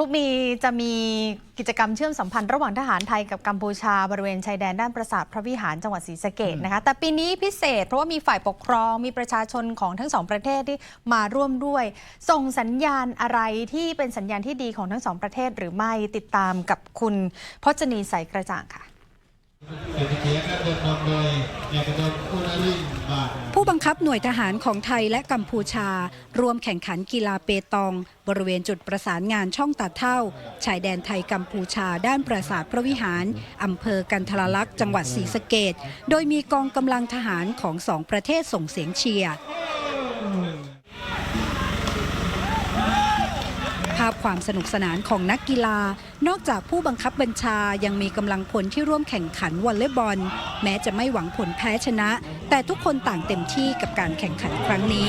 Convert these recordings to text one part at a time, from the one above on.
ทุกมีจะมีกิจกรรมเชื่อมสัมพันธ์ระหว่างทหารไทยกับกัมพูชาบริเวณชายแดนด้านปราสาทพระวิหารจังหวัดศรีสะเกดนะคะ แต่ปีนี้พิเศษเพราะว่ามีฝ่ายปกครองมีประชาชนของทั้งสองประเทศที่มาร่วมด้วย ส่งสัญญาณอะไรที่เป็นสัญญาณที่ดีของทั้งสองประเทศหรือไม่ติดตามกับคุณพจนีใสกระจ่างค่ะ ผู้บังคับหน่วยทหารของไทยและกัมพูชา รวมแข่งขันกีฬาเปตอง บริเวณจุดประสานงานช่องตัดเท่า ชายแดนไทยกัมพูชาด้านปราสาทพระวิหาร อำเภอกันทรลักษณ์จังหวัดศรีสะเกดโดยมีกองกำลังทหารของสองประเทศส่งเสียงเชียร์ ภาพความสนุกสนานของนักกีฬา นอกจากผู้บังคับบัญชายังมีกำลังพลที่ร่วมแข่งขันวอลเลย์บอล แม้จะไม่หวังผลแพ้ชนะ แต่ทุกคนต่างเต็มที่กับการแข่งขันครั้งนี้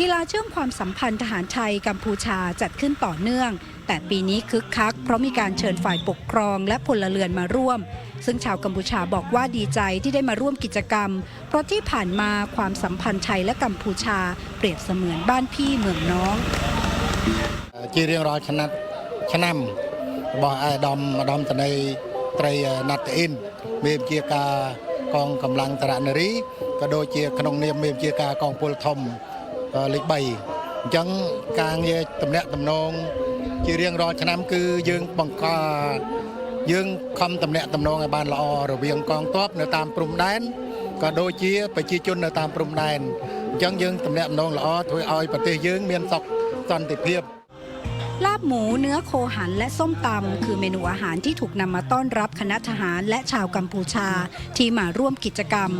กีฬาเชื่อมความสัมพันธ์ทหารไทยกัมพูชาจัดขึ้นต่อเนื่อง แต่ปีนี้คึกคัก เพราะมีการเชิญฝ่ายปกครองและพลเรือนมาร่วม ซึ่งชาวกัมพูชาบอกว่าดีใจที่ได้มาร่วมกิจกรรม เพราะที่ผ่านมาความสัมพันธ์ไทยและกัมพูชา เปรียบเสมือนบ้านพี่เมืองน้อง ជារៀងរាល់ឆ្នាំឆ្នាំរបស់អាយដាមអាដាមតន័យត្រីណាត់អ៊ីនមានជាការកងកម្លាំងតរនារីក៏ដូចជាក្នុងនាមមានជាការកងពលធំ លេខ3អញ្ចឹងការងារតំណាក់តំណងជារៀងរាល់ឆ្នាំគឺយើងបង្កយើងខំតំណាក់តំណងឲ្យបានល្អរវាងកងទ័ពនៅតាមព្រំដែនក៏ដូចជាប្រជាជននៅតាមព្រំដែនអញ្ចឹងយើងតំណាក់តំណងល្អធ្វើឲ្យប្រទេសយើងមានសុខសន្តិភាព ลาบหมูเนื้อโคหันและส้มตำคือเมนูอาหารที่ถูกนำมาต้อนรับคณะทหารและชาวกัมพูชา ที่มาร่วมกิจกรรม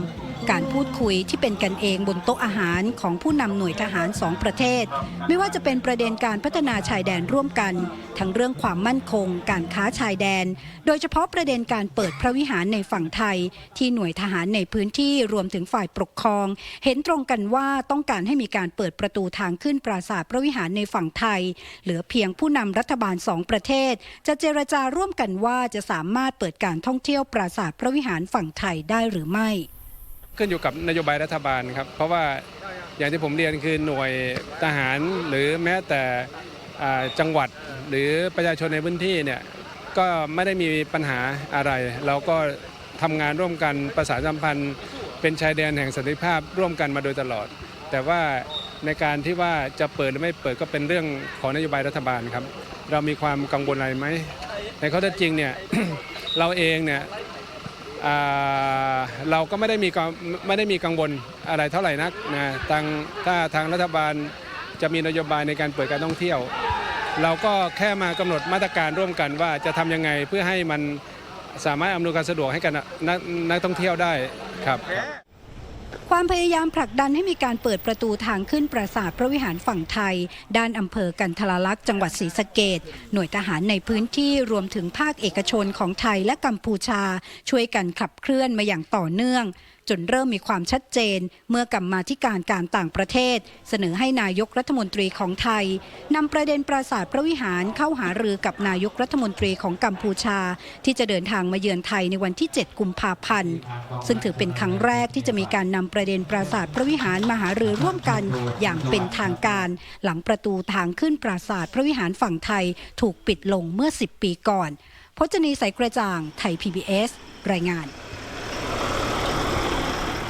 การพูดคุยที่เป็นกันเองบนโต๊ะอาหารของผู้นำหน่วยทหารสองประเทศ ไม่ว่าจะเป็นประเด็นการพัฒนาชายแดนร่วมกัน ทั้งเรื่องความมั่นคง การค้าชายแดน โดยเฉพาะประเด็นการเปิดพระวิหารในฝั่งไทย ที่หน่วยทหารในพื้นที่รวมถึงฝ่ายปกครอง เห็นตรงกันว่าต้องการให้มีการเปิดประตูทางขึ้นปราสาทพระวิหารในฝั่งไทย เหลือเพียงผู้นำรัฐบาลสองประเทศ จะเจรจาร่วมกันว่าจะสามารถเปิดการท่องเที่ยวปราสาทพระวิหารฝั่งไทยได้หรือไม่ ขึ้นอยู่กับนโยบายรัฐบาลครับ เพราะว่าอย่างที่ผมเรียนคือหน่วยทหารหรือแม้แต่จังหวัดหรือประชาชนในพื้นที่เนี่ยก็ไม่ได้มีปัญหาอะไร เราก็ทำงานร่วมกันประสานสัมพันธ์เป็นชายแดนแห่งสันติภาพร่วมกันมาโดยตลอด แต่ว่าในการที่ว่าจะเปิดหรือไม่เปิดก็เป็นเรื่องของนโยบายรัฐบาลครับ เรามีความกังวลอะไรไหมในข้อเท็จจริงเนี่ยเราเองเนี่ย เราก็ไม่ได้มีกังไม่ได้มีกังวลอะไรเท่าไหร่นักนะทางถ้าทางรัฐบาลจะมีนโยบายในการเปิดการท่องเที่ยว เราก็แค่มากำหนดมาตรการร่วมกันว่าจะทำยังไงเพื่อให้มันสามารถอำนวยความสะดวกให้กับนักนักท่องเที่ยวได้ครับ ความพยายามผลักดันให้มีการเปิดประตูทางขึ้นปราสาทพระวิหารฝั่งไทย ด้านอำเภอกันทรลักษณ์จังหวัดศรีสะเกดหน่วยทหารในพื้นที่รวมถึงภาคเอกชนของไทยและกัมพูชา ช่วยกันขับเคลื่อนมาอย่างต่อเนื่องจนเริ่มมีความชัดเจน เมื่อกรรมาธิการการต่างประเทศ เสนอให้นายกรัฐมนตรีของไทยนำประเด็นปราสาทพระวิหารเข้าหารือกับนายกรัฐมนตรีของกัมพูชา ที่จะเดินทางมาเยือนไทยในวันที่ 7 กุมภาพันธ์ ซึ่งถือเป็นครั้งแรกที่จะมีการนำประประเด็นปราสาทพระวิหารมหาเรือร่วมกันอย่างเป็นทางการ หลังประตูทางขึ้นปราสาทพระวิหารฝั่งไทยถูกปิดลงเมื่อ 10 ปีก่อนพจนีสายกระจ่างไทย PBS รายงาน